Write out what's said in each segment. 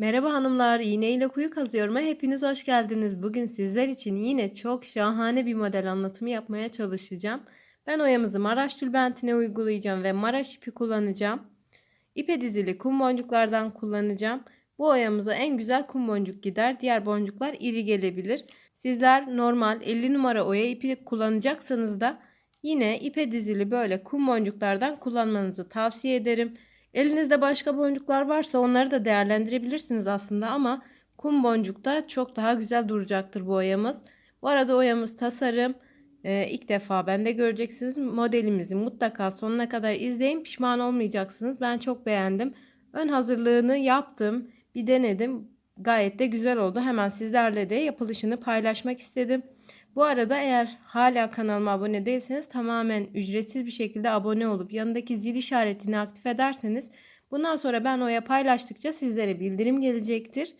Merhaba hanımlar, iğne ile kuyu kazıyorum'a hepiniz hoş geldiniz. Bugün sizler için yine çok şahane bir model anlatımı yapmaya çalışacağım. Ben oyamızı Maraş tülbentine uygulayacağım ve Maraş ipi kullanacağım. İpe dizili kum boncuklardan kullanacağım. Bu oyamıza en güzel kum boncuk gider. Diğer boncuklar iri gelebilir. Sizler normal 50 numara oya ipi kullanacaksanız da yine ipe dizili böyle kum boncuklardan kullanmanızı tavsiye ederim. Elinizde başka boncuklar varsa onları da değerlendirebilirsiniz aslında ama kum boncukta çok daha güzel duracaktır bu oyamız. Bu arada oyamız tasarım. Ee, ilk defa bende göreceksiniz. Modelimizi mutlaka sonuna kadar izleyin. Pişman olmayacaksınız. Ben çok beğendim. Ön hazırlığını yaptım. Bir denedim. Gayet de güzel oldu. Hemen sizlerle de yapılışını paylaşmak istedim. Bu arada eğer hala kanalıma abone değilseniz tamamen ücretsiz bir şekilde abone olup yanındaki zil işaretini aktif ederseniz bundan sonra ben oya paylaştıkça sizlere bildirim gelecektir.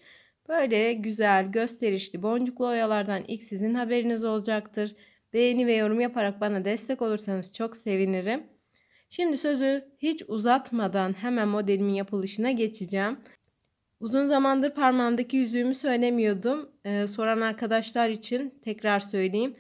Böyle güzel, gösterişli, boncuklu oyalardan ilk sizin haberiniz olacaktır. Beğeni ve yorum yaparak bana destek olursanız çok sevinirim. Şimdi sözü hiç uzatmadan hemen modelimin yapılışına geçeceğim. Uzun zamandır parmağımdaki yüzüğümü söylemiyordum. Ee, soran arkadaşlar için tekrar söyleyeyim.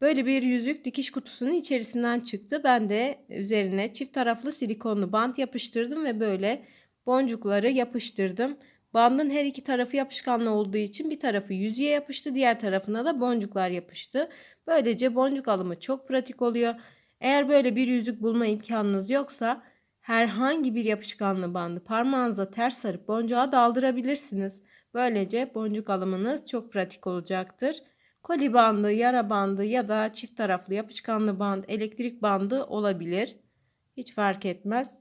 Böyle bir yüzük dikiş kutusunun içerisinden çıktı. Ben de üzerine çift taraflı silikonlu bant yapıştırdım ve böyle boncukları yapıştırdım. Bandın her iki tarafı yapışkanlı olduğu için bir tarafı yüzüğe yapıştı, diğer tarafına da boncuklar yapıştı. Böylece boncuk alımı çok pratik oluyor. Eğer böyle bir yüzük bulma imkanınız yoksa herhangi bir yapışkanlı bandı parmağınıza ters sarıp boncuğa daldırabilirsiniz. Böylece boncuk alımınız çok pratik olacaktır. Koli bandı, yara bandı ya da çift taraflı yapışkanlı band, elektrik bandı olabilir. Hiç fark etmez.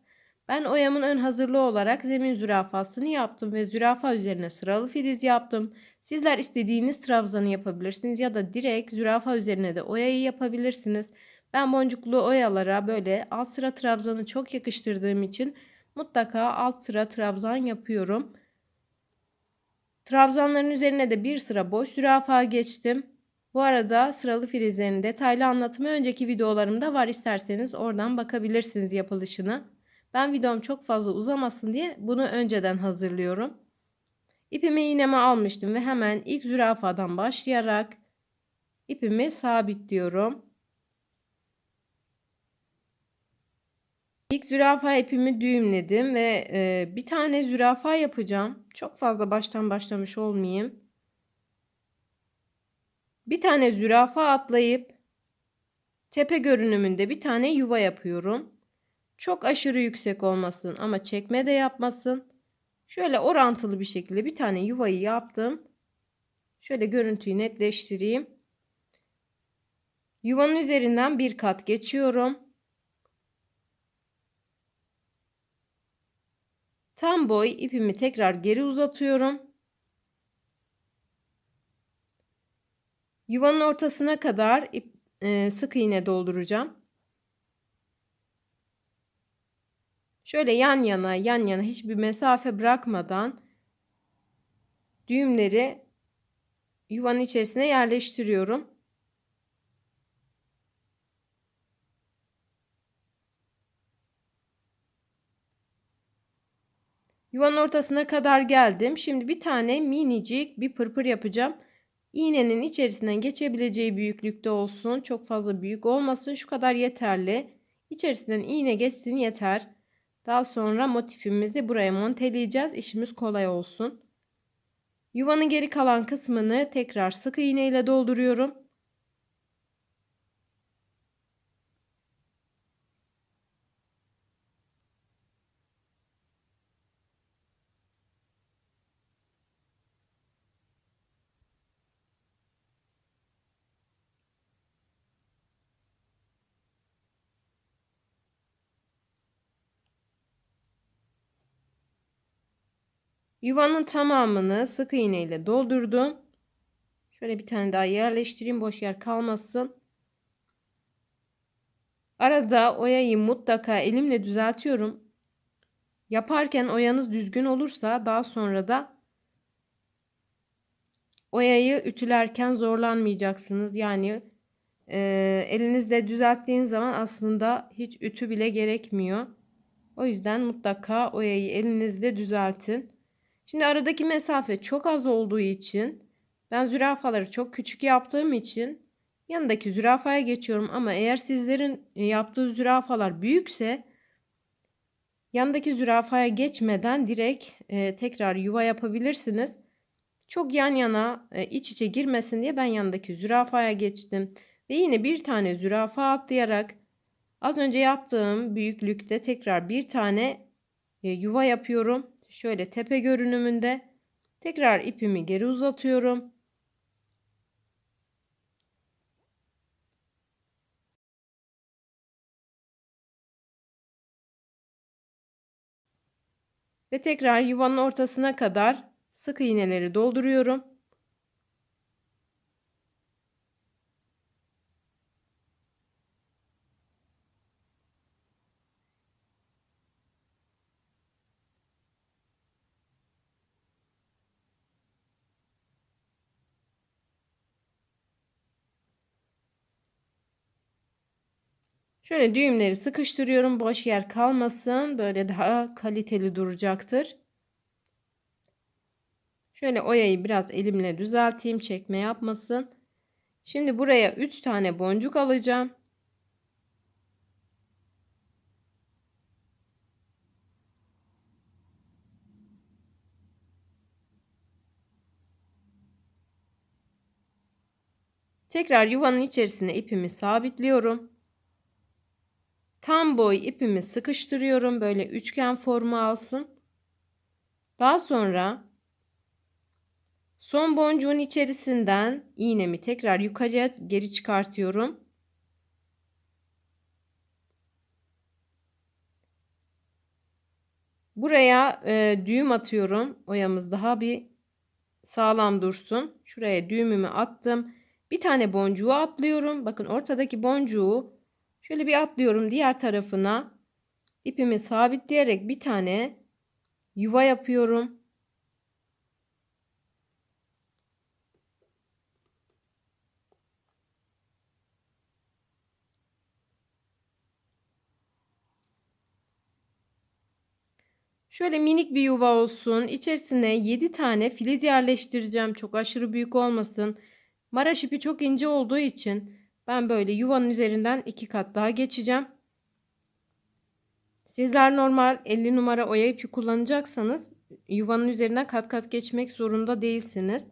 Ben oyamın ön hazırlığı olarak zemin zürafasını yaptım ve zürafa üzerine sıralı filiz yaptım. Sizler istediğiniz trabzanı yapabilirsiniz ya da direkt zürafa üzerine de oyayı yapabilirsiniz. Ben boncuklu oyalara böyle alt sıra trabzanı çok yakıştırdığım için mutlaka alt sıra trabzan yapıyorum. Trabzanların üzerine de bir sıra boş zürafa geçtim. Bu arada sıralı filizlerin detaylı anlatımı önceki videolarımda var isterseniz oradan bakabilirsiniz yapılışını. Ben videom çok fazla uzamasın diye bunu önceden hazırlıyorum. İpimi iğneme almıştım ve hemen ilk zürafadan başlayarak ipimi sabitliyorum. İlk zürafa ipimi düğümledim ve e, bir tane zürafa yapacağım. Çok fazla baştan başlamış olmayayım. Bir tane zürafa atlayıp tepe görünümünde bir tane yuva yapıyorum. Çok aşırı yüksek olmasın ama çekme de yapmasın. Şöyle orantılı bir şekilde bir tane yuvayı yaptım. Şöyle görüntüyü netleştireyim. Yuvanın üzerinden bir kat geçiyorum. Tam boy ipimi tekrar geri uzatıyorum. Yuvanın ortasına kadar ip, e, sık iğne dolduracağım. Şöyle yan yana yan yana hiçbir mesafe bırakmadan düğümleri yuvanın içerisine yerleştiriyorum. Yuvanın ortasına kadar geldim. Şimdi bir tane minicik bir pırpır yapacağım. İğnenin içerisinden geçebileceği büyüklükte olsun. Çok fazla büyük olmasın. Şu kadar yeterli. İçerisinden iğne geçsin yeter. Daha sonra motifimizi buraya monteleyeceğiz. İşimiz kolay olsun. Yuvanın geri kalan kısmını tekrar sık iğne ile dolduruyorum. Yuvanın tamamını sık iğne ile doldurdum. Şöyle bir tane daha yerleştireyim. Boş yer kalmasın. Arada oyayı mutlaka elimle düzeltiyorum. Yaparken oyanız düzgün olursa daha sonra da oyayı ütülerken zorlanmayacaksınız. Yani e, elinizle düzelttiğiniz zaman aslında hiç ütü bile gerekmiyor. O yüzden mutlaka oyayı elinizle düzeltin. Şimdi aradaki mesafe çok az olduğu için ben zürafaları çok küçük yaptığım için yanındaki zürafaya geçiyorum ama eğer sizlerin e, yaptığı zürafalar büyükse yanındaki zürafaya geçmeden direkt e, tekrar yuva yapabilirsiniz. Çok yan yana e, iç içe girmesin diye ben yanındaki zürafaya geçtim. Ve yine bir tane zürafa atlayarak az önce yaptığım büyüklükte tekrar bir tane e, yuva yapıyorum. Şöyle tepe görünümünde tekrar ipimi geri uzatıyorum. Ve tekrar yuvanın ortasına kadar sık iğneleri dolduruyorum. Şöyle düğümleri sıkıştırıyorum. Boş yer kalmasın. Böyle daha kaliteli duracaktır. Şöyle oyayı biraz elimle düzelteyim. Çekme yapmasın. Şimdi buraya 3 tane boncuk alacağım. Tekrar yuvanın içerisine ipimi sabitliyorum. Tam boy ipimi sıkıştırıyorum. Böyle üçgen formu alsın. Daha sonra son boncuğun içerisinden iğnemi tekrar yukarıya geri çıkartıyorum. Buraya e, düğüm atıyorum. Oyamız daha bir sağlam dursun. Şuraya düğümümü attım. Bir tane boncuğu atlıyorum. Bakın ortadaki boncuğu Şöyle bir atlıyorum diğer tarafına. ipimi sabitleyerek bir tane yuva yapıyorum. Şöyle minik bir yuva olsun. İçerisine 7 tane filiz yerleştireceğim. Çok aşırı büyük olmasın. Maraş ipi çok ince olduğu için ben böyle yuvanın üzerinden iki kat daha geçeceğim. Sizler normal 50 numara oya ipi kullanacaksanız yuvanın üzerine kat kat geçmek zorunda değilsiniz.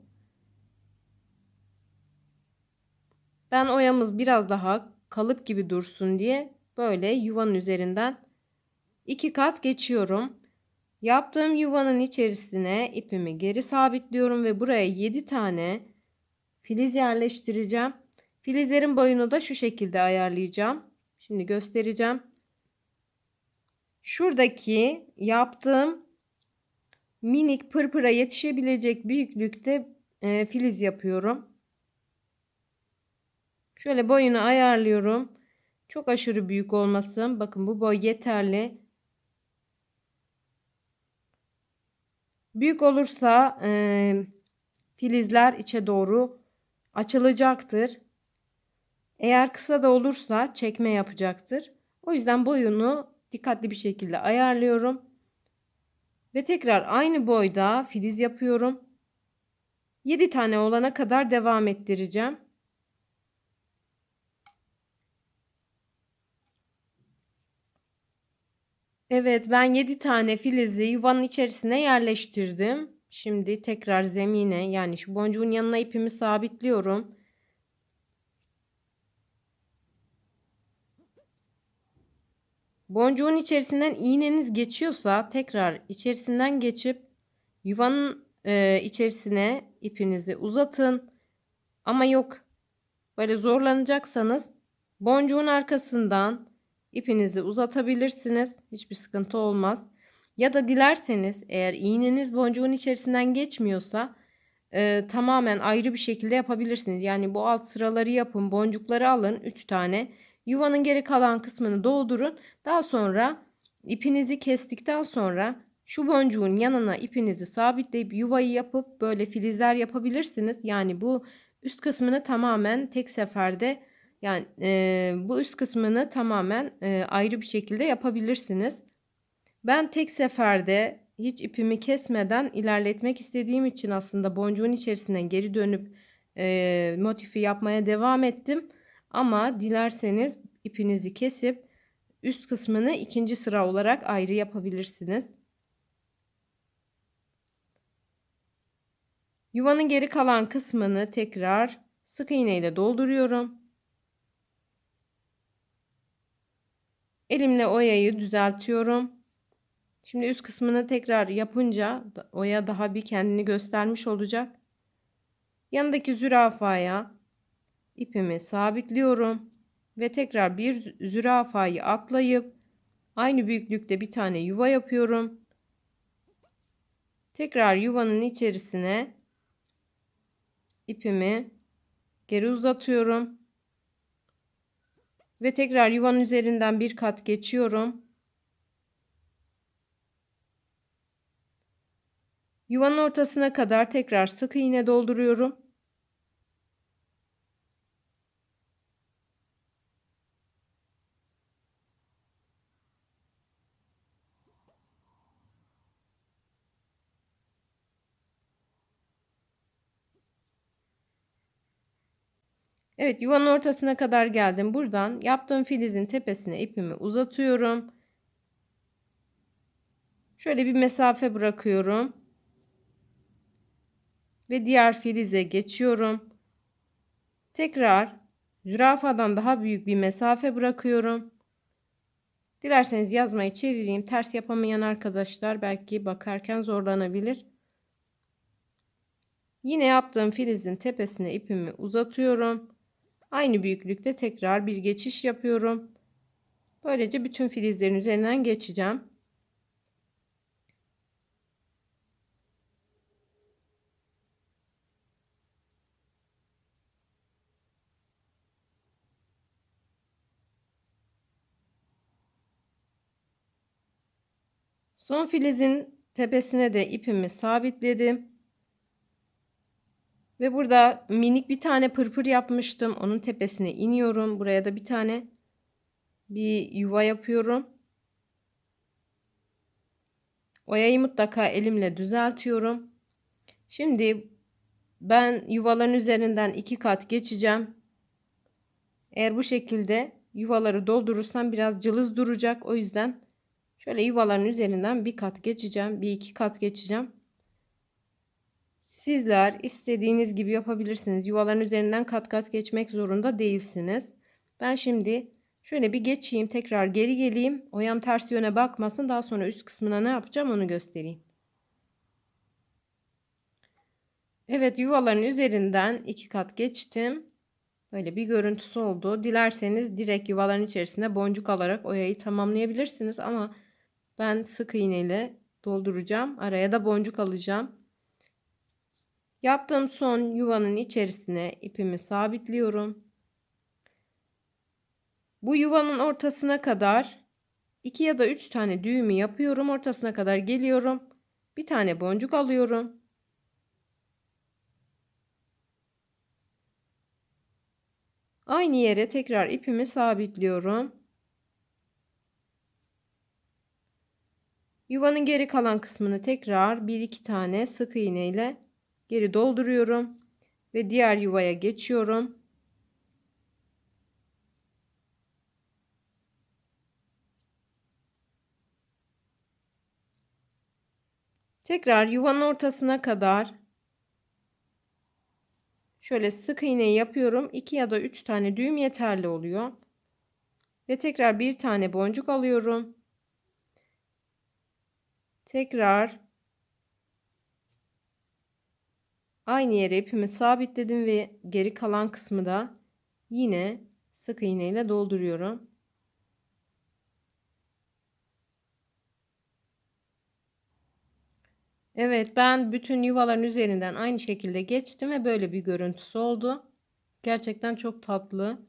Ben oyamız biraz daha kalıp gibi dursun diye böyle yuvanın üzerinden iki kat geçiyorum. Yaptığım yuvanın içerisine ipimi geri sabitliyorum ve buraya 7 tane filiz yerleştireceğim. Filizlerin boyunu da şu şekilde ayarlayacağım. Şimdi göstereceğim. Şuradaki yaptığım minik pırpıra yetişebilecek büyüklükte e, filiz yapıyorum. Şöyle boyunu ayarlıyorum. Çok aşırı büyük olmasın. Bakın bu boy yeterli. Büyük olursa e, filizler içe doğru açılacaktır. Eğer kısa da olursa çekme yapacaktır. O yüzden boyunu dikkatli bir şekilde ayarlıyorum. Ve tekrar aynı boyda filiz yapıyorum. 7 tane olana kadar devam ettireceğim. Evet ben 7 tane filizi yuvanın içerisine yerleştirdim. Şimdi tekrar zemine yani şu boncuğun yanına ipimi sabitliyorum. Boncuğun içerisinden iğneniz geçiyorsa tekrar içerisinden geçip yuvanın e, içerisine ipinizi uzatın. Ama yok böyle zorlanacaksanız boncuğun arkasından ipinizi uzatabilirsiniz. Hiçbir sıkıntı olmaz. Ya da dilerseniz eğer iğneniz boncuğun içerisinden geçmiyorsa e, tamamen ayrı bir şekilde yapabilirsiniz. Yani bu alt sıraları yapın, boncukları alın 3 tane. Yuvanın geri kalan kısmını doldurun. Daha sonra ipinizi kestikten sonra şu boncuğun yanına ipinizi sabitleyip yuvayı yapıp böyle filizler yapabilirsiniz. Yani bu üst kısmını tamamen tek seferde yani e, bu üst kısmını tamamen e, ayrı bir şekilde yapabilirsiniz. Ben tek seferde hiç ipimi kesmeden ilerletmek istediğim için aslında boncuğun içerisinden geri dönüp e, motifi yapmaya devam ettim. Ama dilerseniz ipinizi kesip üst kısmını ikinci sıra olarak ayrı yapabilirsiniz. Yuvanın geri kalan kısmını tekrar sık iğne ile dolduruyorum. Elimle oyayı düzeltiyorum. Şimdi üst kısmını tekrar yapınca oya daha bir kendini göstermiş olacak. Yanındaki zürafaya ipimi sabitliyorum ve tekrar bir zürafayı atlayıp aynı büyüklükte bir tane yuva yapıyorum. Tekrar yuvanın içerisine ipimi geri uzatıyorum. Ve tekrar yuvanın üzerinden bir kat geçiyorum. Yuvanın ortasına kadar tekrar sık iğne dolduruyorum. Evet yuvanın ortasına kadar geldim. Buradan yaptığım filizin tepesine ipimi uzatıyorum. Şöyle bir mesafe bırakıyorum. Ve diğer filize geçiyorum. Tekrar zürafadan daha büyük bir mesafe bırakıyorum. Dilerseniz yazmayı çevireyim. Ters yapamayan arkadaşlar belki bakarken zorlanabilir. Yine yaptığım filizin tepesine ipimi uzatıyorum. Aynı büyüklükte tekrar bir geçiş yapıyorum. Böylece bütün filizlerin üzerinden geçeceğim. Son filizin tepesine de ipimi sabitledim. Ve burada minik bir tane pırpır yapmıştım. Onun tepesine iniyorum. Buraya da bir tane bir yuva yapıyorum. Oyayı mutlaka elimle düzeltiyorum. Şimdi ben yuvaların üzerinden iki kat geçeceğim. Eğer bu şekilde yuvaları doldurursam biraz cılız duracak. O yüzden şöyle yuvaların üzerinden bir kat geçeceğim. Bir iki kat geçeceğim. Sizler istediğiniz gibi yapabilirsiniz. Yuvaların üzerinden kat kat geçmek zorunda değilsiniz. Ben şimdi şöyle bir geçeyim. Tekrar geri geleyim. Oyam ters yöne bakmasın. Daha sonra üst kısmına ne yapacağım onu göstereyim. Evet yuvaların üzerinden iki kat geçtim. Böyle bir görüntüsü oldu. Dilerseniz direkt yuvaların içerisine boncuk alarak oyayı tamamlayabilirsiniz. Ama ben sık iğne ile dolduracağım. Araya da boncuk alacağım. Yaptığım son yuvanın içerisine ipimi sabitliyorum. Bu yuvanın ortasına kadar 2 ya da 3 tane düğümü yapıyorum. Ortasına kadar geliyorum. Bir tane boncuk alıyorum. Aynı yere tekrar ipimi sabitliyorum. Yuvanın geri kalan kısmını tekrar 1-2 tane sık iğne ile geri dolduruyorum ve diğer yuvaya geçiyorum. Tekrar yuvanın ortasına kadar şöyle sık iğneyi yapıyorum. 2 ya da 3 tane düğüm yeterli oluyor. Ve tekrar bir tane boncuk alıyorum. Tekrar Aynı yere ipimi sabitledim ve geri kalan kısmı da yine sık iğne ile dolduruyorum. Evet ben bütün yuvaların üzerinden aynı şekilde geçtim ve böyle bir görüntüsü oldu. Gerçekten çok tatlı.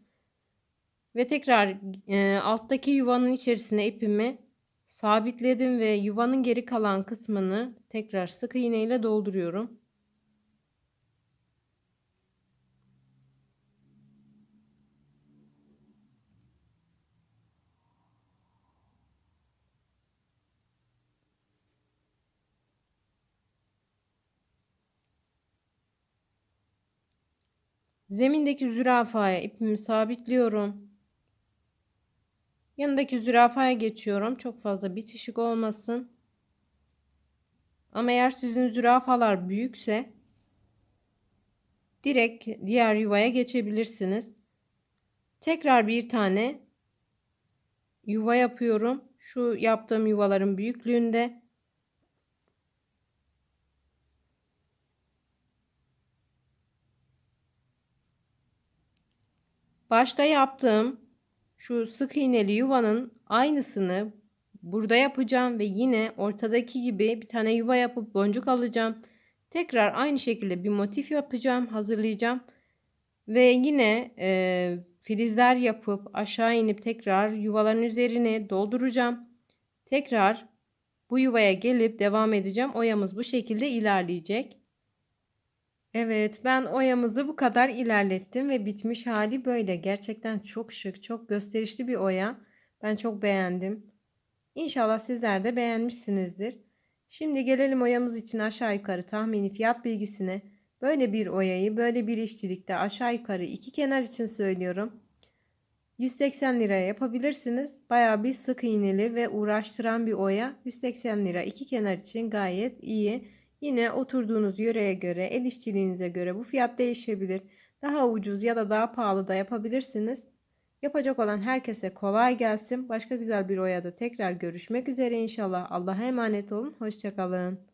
Ve tekrar e, alttaki yuvanın içerisine ipimi sabitledim ve yuvanın geri kalan kısmını tekrar sık iğne ile dolduruyorum. Zemindeki zürafaya ipimi sabitliyorum. Yanındaki zürafaya geçiyorum. Çok fazla bitişik olmasın. Ama eğer sizin zürafalar büyükse direkt diğer yuvaya geçebilirsiniz. Tekrar bir tane yuva yapıyorum. Şu yaptığım yuvaların büyüklüğünde. Başta yaptığım şu sık iğneli yuvanın aynısını burada yapacağım ve yine ortadaki gibi bir tane yuva yapıp boncuk alacağım. Tekrar aynı şekilde bir motif yapacağım, hazırlayacağım. Ve yine e, filizler yapıp aşağı inip tekrar yuvaların üzerine dolduracağım. Tekrar bu yuvaya gelip devam edeceğim. Oyamız bu şekilde ilerleyecek. Evet ben oyamızı bu kadar ilerlettim ve bitmiş hali böyle. Gerçekten çok şık, çok gösterişli bir oya. Ben çok beğendim. İnşallah sizler de beğenmişsinizdir. Şimdi gelelim oyamız için aşağı yukarı tahmini fiyat bilgisine. Böyle bir oyayı böyle bir işçilikte aşağı yukarı iki kenar için söylüyorum. 180 liraya yapabilirsiniz. Baya bir sık iğneli ve uğraştıran bir oya. 180 lira iki kenar için gayet iyi. Yine oturduğunuz yöreye göre, el işçiliğinize göre bu fiyat değişebilir. Daha ucuz ya da daha pahalı da yapabilirsiniz. Yapacak olan herkese kolay gelsin. Başka güzel bir oyada tekrar görüşmek üzere inşallah. Allah'a emanet olun. Hoşçakalın.